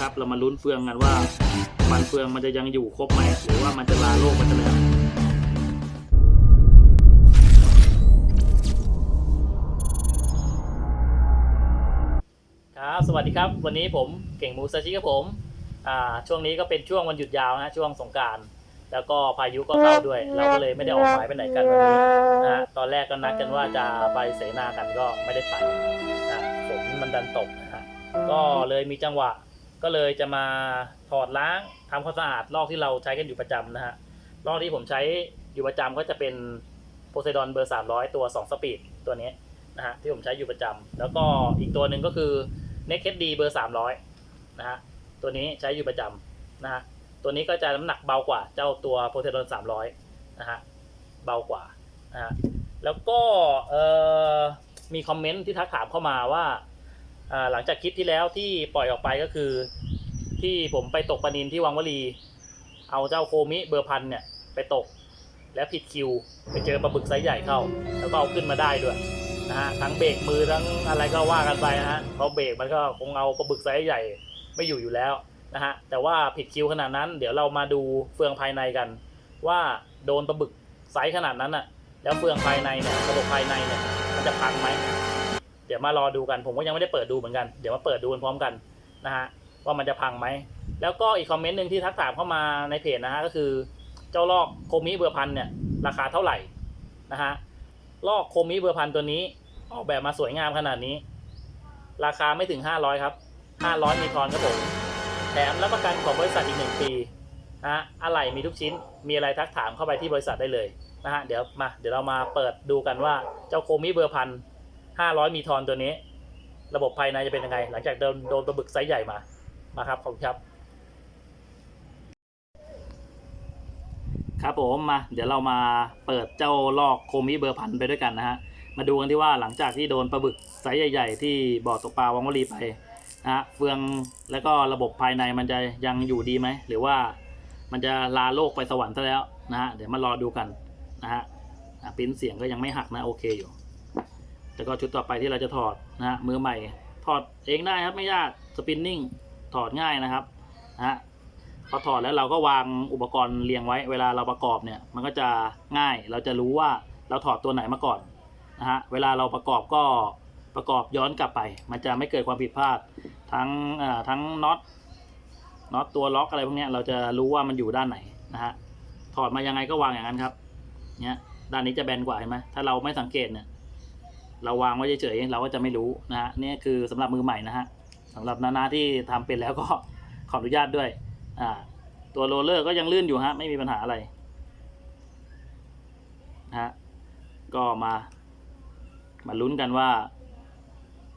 ครับ เรามาลุ้นเฟืองกันว่ามันเฟืองมันจะยังอยู่ครบไหมหรือว่ามันจะลาโลกมันจะแล้วครับสวัสดีครับ วันนี้ผมเก่งมูซาชิครับผมอ่าช่วงนี้ก็เป็นช่วงวันหยุดยาวนะช่วงสงการแล้วก็พายุก็เข้าด้วย เราก็เลยไม่ได้ออกหมายไปไหนกันวันนี้นะฮะตอนแรกก็นัดกันว่าจะไปเสนากันก็ไม่ได้ไปนะฝนมันดันตกนะฮะก็เลยมีจังหวะ ก็เลยจะมาถอดล้างทำความสะอาดลอกที่เราใช้กันอยู่ประจำนะฮะลอกที่ผมใช้อยู่ประจำก็จะเป็นโพไซดอนเบอร์ 300 ตัว 2 สปีดตัวนี้นะฮะที่ผมใช้อยู่ประจำแล้วก็อีกตัวหนึ่งก็คือ Naked D เบอร์ 300 นะฮะตัวนี้ใช้อยู่ประจำนะฮะตัวนี้ก็จะน้ำหนักเบากว่าเจ้าตัวโพไซดอน300 นะฮะเบากว่านะฮะแล้วก็เออมีคอมเมนต์ที่ทักถามเข้ามาว่า หลังจากคลิปที่แล้วที่ปล่อยออกไปก็คือ ที่ผมไปตกปลานินที่วังวลี เอาเจ้าโคมิเบอร์พันเนี่ยไปตกแล้วผิดคิว ไปเจอปลาบึกไซส์ใหญ่เข้า แล้วก็เอาขึ้นมาได้ด้วยนะฮะทั้งเบรกมือทั้งอะไรก็ว่ากันไปนะฮะเพราะเบรกมันก็คงเอาปลาบึกไซส์ใหญ่ไม่อยู่อยู่แล้วนะฮะแต่ว่าผิดคิวขนาดนั้น เดี๋ยวเรามาดูเฟืองภายในกัน ว่าโดนปลาบึกไซส์ขนาดนั้นอะแล้วเฟืองภายในเนี่ยระบบภายในเนี่ยมันจะพังไหม เดี๋ยวมารอดูกัน ผมก็ยังไม่ได้เปิดดูเหมือนกัน เดี๋ยวมาเปิดดูกันพร้อมกันนะฮะว่ามันจะพังไหม แล้วก็อีกคอมเมนต์หนึ่งที่ทักถามเข้ามาในเพจนะฮะก็คือ เจ้าลอกโคมิเบอร์พันเนี่ยราคาเท่าไหร่นะฮะลอกโคมิเบอร์พันตัวนี้ออกแบบมาสวยงามขนาดนี้ ราคาไม่ถึง 500 ครับ 500 มีทอนครับผมแถมรับประกันของบริษัทอีก 1 ปีนะฮะอะไหล่มีทุกชิ้นมีอะไรทักถามเข้าไปที่บริษัทได้เลยนะฮะเดี๋ยวมาเดี๋ยวเรามาเปิดดูกันว่าเจ้าโคมิเบอร์พัน 500 มีทอนตัวนี้ ระบบภายในจะเป็นยังไง หลังจากโดนโดนปลาบึกไซส์ใหญ่มามาครับขอบคุณครับ ครับผมมาเดี๋ยวเรามาเปิดเจ้าลอกโคมิเบอร์พันไปด้วยกันนะฮะมาดูกันที่ว่าหลังจากที่โดนปลาบึกไซส์ใหญ่ ๆ ที่บ่อตกปลาวังวลีไปนะฮะเฟืองแล้วก็ระบบภายในมันจะยังอยู่ดีไหมหรือว่ามันจะลาโลกไปสวรรค์ซะแล้วนะฮะเดี๋ยวมารอดูกันนะฮะปิ้นเสียงก็ยังไม่หักนะโอเคอยู่ แล้วก็ชุดต่อไปที่เราจะถอดนะฮะมือใหม่ ถอดเองได้ครับไม่ยากสปินนิ่งถอดง่ายนะครับนะฮะพอถอดแล้วเราก็วางอุปกรณ์เรียงไว้ เวลาเราประกอบเนี่ยมันก็จะง่ายเราจะรู้ว่าเราถอดตัวไหนมาก่อนนะฮะเวลาเราประกอบก็ประกอบย้อนกลับไป มันจะไม่เกิดความผิดพลาดทั้งอ่าทั้งน็อตน็อตตัวล็อกอะไรพวกนี้เราจะรู้ว่ามันอยู่ด้านไหนนะฮะถอดมายังไงก็วางอย่างนั้นครับเนี่ยด้านนี้จะแบนกว่าเห็นไหมถ้าเราไม่สังเกตเนี่ย เราวางไว้เฉยๆเราก็จะไม่รู้นะฮะนี่คือสำหรับมือใหม่นะฮะสำหรับนานาที่ทำเป็นแล้วก็ขออนุญาตด้วยอ่าตัวโรลเลอร์ก็ยังลื่นอยู่ฮะไม่มีปัญหาอะไรนะฮะก็มามาลุ้นกันว่า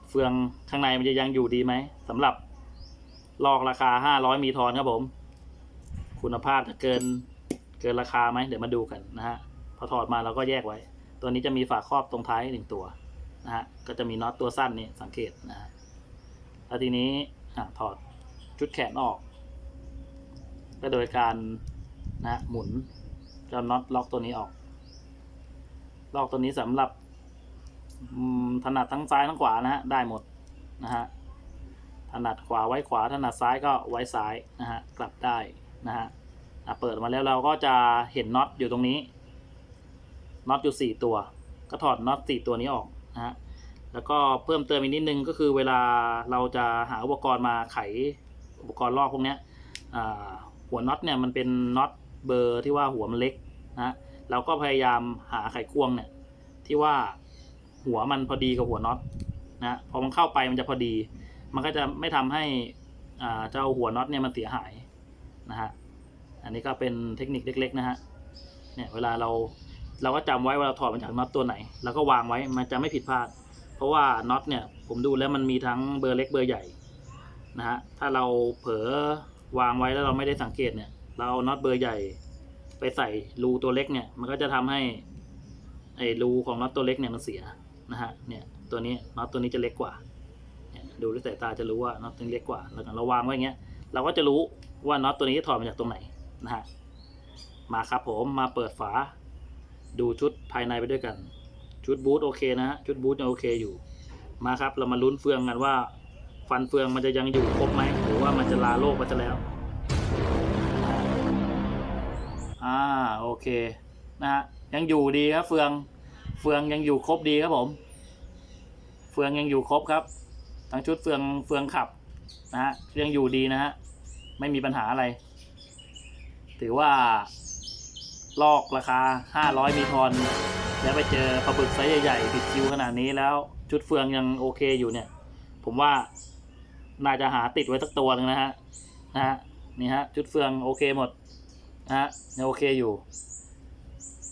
เฟืองข้างในมันจะยังอยู่ดีไหมสำหรับลอกราคาห้าร้อยมีทอนครับผม คุณภาพจะเกินเกินราคาไหมเดี๋ยวมาดูกันนะฮะพอถอดมาเราก็แยกไว้ ตัวนี้จะมีฝาครอบตรงท้ายหนึ่งตัว นะฮะก็จะมีน็อตตัวสั้นนี่สังเกตนะฮะแล้วทีนี้ถอดชุดแขนออก ก็โดยการนะหมุนเจ้าน็อตล็อกตัวนี้ออก ล็อกตัวนี้สำหรับถนัดทั้งซ้ายทั้งขวานะฮะได้หมดนะฮะถนัดขวาไว้ขวาถนัดซ้ายก็ไว้ซ้ายนะฮะกลับได้นะฮะอะเปิดมาแล้วเราก็จะเห็นน็อตอยู่ตรงนี้น็อตอยู่สี่ตัว ก็ถอดน็อตสี่ตัวนี้ออก นะฮะแล้วก็เพิ่มเติมอีกนิดนึงก็คือเวลาเราจะหาอุปกรณ์มาไขอุปกรณ์ลอกพวกนี้หัวน็อตเนี่ยมันเป็นน็อตเบอร์ที่ว่าหัวมันเล็กนะเราก็พยายามหาไขควงเนี่ยที่ว่าหัวมันพอดีกับหัวน็อตนะพอมันเข้าไปมันจะพอดี มันก็จะไม่ทำให้เจ้าหัวน็อตเนี่ยมันเสียหายนะฮะอันนี้ก็เป็นเทคนิคเล็กๆนะฮะเนี่ยเวลาเรา เราก็จำไว้ว่าเราถอดมาจากน็อตตัวไหน แล้วก็วางไว้มันจะไม่ผิดพลาด เพราะว่าน็อตเนี่ยผมดูแล้วมันมีทั้งเบอร์เล็กเบอร์ใหญ่นะฮะถ้าเราเผลอวางไว้แล้วเราไม่ได้สังเกตเนี่ย เราเอาน็อตเบอร์ใหญ่ ไปใส่รูตัวเล็กเนี่ย มันก็จะทำให้ไอ้รูของน็อตตัวเล็กเนี่ยมันเสียนะฮะเนี่ยตัวนี้น็อตตัวนี้จะเล็กกว่าเนี่ยดูด้วยสายตาจะรู้ว่าน็อตตัวนี้เล็กกว่าแล้วเราวางไว้อย่างเงี้ยเราก็จะรู้ว่าน็อตตัวนี้ถอดมาจากตรงไหนนะฮะมาครับผมมาเปิดฝา ดูชุดภายในไปด้วยกัน ชุดบูทโอเคนะฮะชุดบูทยังโอเคอยู่ มาครับเรามาลุ้นเฟืองกันว่า ฟันเฟืองมันจะยังอยู่ครบไหมหรือว่ามันจะลาโลกไปซะแล้ว อ่าโอเคนะฮะยังอยู่ดีครับเฟืองเฟืองยังอยู่ครบดีครับผม เฟืองยังอยู่ครบครับ ทั้งชุดเฟืองเฟืองขับนะฮะยังอยู่ดีนะฮะไม่มีปัญหาอะไร ถือว่า ลอกราคา 500 มีทอน แล้วไปเจอปลาบึกไซส์ใหญ่ๆติดคิวขนาดนี้แล้วชุดเฟืองยังโอเคอยู่เนี่ย ผมว่าน่าจะหาติดไว้สักตัวหนึงนะฮะนะฮะนี่ฮะชุดเฟืองโอเคหมดนะฮะยังโอเคอยู่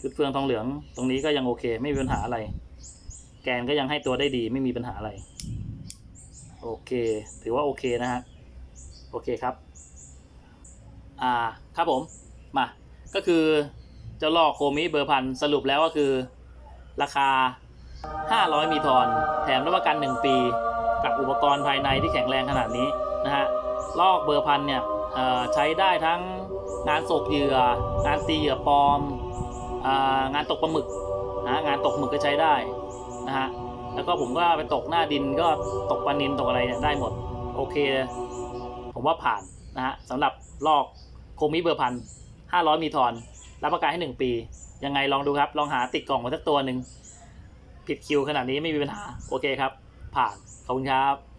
ชุดเฟืองทองเหลืองตรงนี้ก็ยังโอเค ไม่มีปัญหาอะไร แกนก็ยังให้ตัวได้ดีไม่มีปัญหาอะไร โอเค ถือว่าโอเคนะฮะโอเคครับ อ่าครับผมมาก็คือ เจ้าลอกโคมิเบอร์พันสรุปแล้วก็คือ ราคา 500 มีทอน แถมรับประกัน 1 ปี กับอุปกรณ์ภายในที่แข็งแรงขนาดนี้นะฮะลอกเบอร์พันเนี่ยใช้ได้ทั้งงานสกเหยื่อ งานตีเหยื่อปลอมงานตกปลาหมึกนะงานตกหมึกก็ใช้ได้นะฮะแล้วก็ผมก็ไปตกหน้าดินก็ตกปลานินตกอะไรเนี่ยได้หมด โอเค ผมว่าผ่านนะฮะสำหรับลอกโคมิเบอร์พัน500มีทอน รับประกันให้หนึ่งปี ยังไงลองดูครับ ลองหาติดกล่องมาสักตัวหนึ่งผิดคิวขนาดนี้ไม่มีปัญหา โอเคครับ ผ่าน ขอบคุณครับ